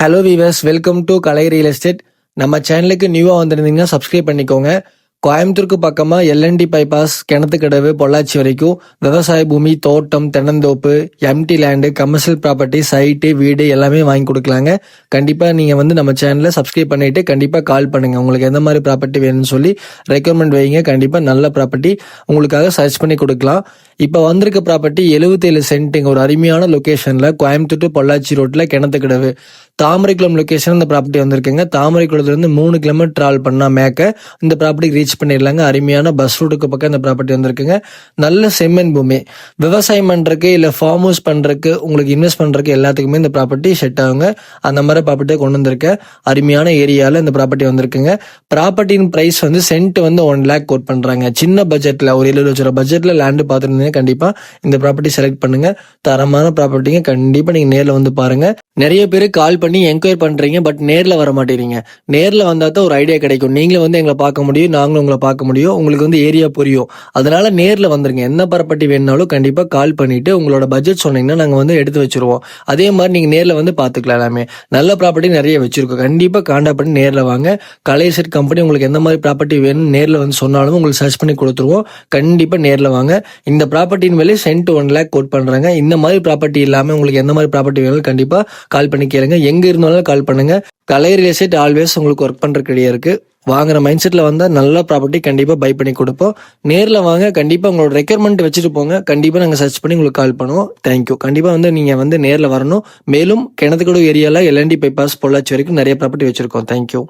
Hello viewers welcome to Kalai real estate நம்ம சேனலுக்கு நியூவாக வந்திருந்தீங்கன்னா சப்ஸ்கிரைப் பண்ணிக்கோங்க. கோயம்புத்தூருக்கு பக்கமாக எல்என்டி பைபாஸ் கிணத்துக்கடவு பொள்ளாச்சி வரைக்கும் விவசாய பூமி தோட்டம் தென்னந்தோப்பு empty land commercial property site வீடு எல்லாமே வாங்கி கொடுக்கலாங்க. கண்டிப்பாக நீங்கள் வந்து நம்ம சேனலை சப்ஸ்கிரைப் பண்ணிவிட்டு கண்டிப்பாக கால் பண்ணுங்கள் உங்களுக்கு எந்த மாதிரி ப்ராப்பர்ட்டி வேணும்னு சொல்லி ரெக்கமெண்ட் வைங்க. கண்டிப்பாக நல்ல ப்ராப்பர்ட்டி உங்களுக்காக சர்ச் பண்ணி கொடுக்கலாம். இப்போ வந்திருக்க ப்ராப்பர்ட்டி எழுபத்தேழு சென்ட்டுங்க ஒரு அருமையான லொக்கேஷனில் கோயம்புத்தூர் டு பொள்ளாச்சி ரோட்டில் கிணத்துக்கிடவு. தாமரைக்குளம் லொக்கேஷன் இந்த ப்ராப்பர்ட்டி வந்திருக்குங்க. தாமரைக்குளத்துலேருந்து மூணு கிலோமீட்டர் ட்ராவல் பண்ணால் மேக்க இந்த ப்ராப்பர்ட்டி ரீச் பண்ணிடலாங்க. அருமையான பஸ் ரூட்டுக்கு பக்கம் இந்த ப்ராப்பர்ட்டி வந்திருக்குங்க. நல்ல செம்மன் பூமி. விவசாயம் பண்ணுறக்கு இல்லை ஃபார்ம் ஹவுஸ் பண்ணுறக்கு உங்களுக்கு இன்வெஸ்ட் பண்ணுறக்கு எல்லாத்துக்குமே இந்த ப்ராப்பர்ட்டி செட் ஆகுங்க. அந்த மாதிரி ப்ராப்பர்ட்டியை கொண்டு வந்திருக்க. அருமையான ஏரியாவில் இந்த ப்ராப்பர்ட்டி வந்திருக்குங்க. ப்ராப்பர்ட்டியின் ப்ரைஸ் வந்து சென்ட் வந்து ஒன் லேக் கோட் பண்ணுறாங்க சின்ன பட்ஜெட்டில் ஒரு எழுபது லட்ச ரூபா பட்ஜெட்டில் லேண்டு பார்த்துருந்தீங்க. கண்டிப்பாக இந்த ப்ராப்பர்ட்டி செலக்ட் பண்ணுங்க. தரமான ப்ராப்பர்ட்டிங்க கண்டிப்பாக நீங்கள் நேரில் வந்து பாருங்க. நிறைய பேர் கால் பண்ணி என்கொயர் பண்ணுறீங்க பட் நேரில் வர மாட்டேறீங்க நேரில் வந்தால் தான் ஒரு ஐடியா கிடைக்கும். நீங்களும் வந்து எங்களை பார்க்க முடியும் நாங்களும் உங்களை பார்க்க முடியும். உங்களுக்கு வந்து ஏரியா புரியும். அதனால நேரில் வந்துருங்க. என்ன ப்ராப்பர்ட்டி வேணுனாலும் கண்டிப்பாக கால் பண்ணிட்டு உங்களோட பட்ஜெட் சொன்னீங்கன்னா நாங்கள் வந்து எடுத்து வச்சிருவோம். அதே மாதிரி நீங்கள் நேரில் வந்து பார்த்துக்கலாம் எல்லாமே. நல்ல ப்ராப்பர்ட்டி நிறைய வச்சிருக்கோம். கண்டிப்பாக காண்டாக்ட் பண்ணி நேரில் வாங்க. கலை செட் கம்பெனி உங்களுக்கு எந்த மாதிரி ப்ராப்பர்ட்டி வேணும் நேரில் வந்து சொன்னாலும் உங்களுக்கு சர்ச் பண்ணி கொடுத்துருவோம். கண்டிப்பாக நேரில் வாங்க. இந்த ப்ராப்பர்ட்டியின் விலை சென்ட் ஒன் லேக் கோட் பண்ணுறாங்க இந்த மாதிரி ப்ராப்பர்ட்டி இல்லாமல் உங்களுக்கு எந்த மாதிரி ப்ராப்பர்ட்டி வேணும் கண்டிப்பாக கால் பண்ணி கேளுங்க. எங்கே இருந்தாலும் கால் பண்ணுங்க. கலை ரியல் எஸ்டேட் ஆல்வேஸ் உங்களுக்கு ஒர்க் பண்ணுறதுக்கு ரெடியாக இருக்கு. வாங்குற மைண்ட் செட்டில் வந்தால் நல்ல ப்ராப்பர்ட்டி கண்டிப்பாக பை பண்ணி கொடுப்போம். நேரில் வாங்க கண்டிப்பாக உங்களோட ரெக்யர்மெண்ட் வச்சுட்டு போங்க. கண்டிப்பாக நாங்கள் சர்ச் பண்ணி உங்களுக்கு கால் பண்ணுவோம். தேங்க்யூ கண்டிப்பாக வந்து நீங்கள் வந்து நேரில் வரணும். மேலும் கிணத்துக்கடு ஏரியாவில் எல்என்டி பைபாஸ் பொள்ளாச்சி வரைக்கும் நிறைய ப்ராப்பர்ட்டி வச்சுருக்கோம். தேங்க்யூ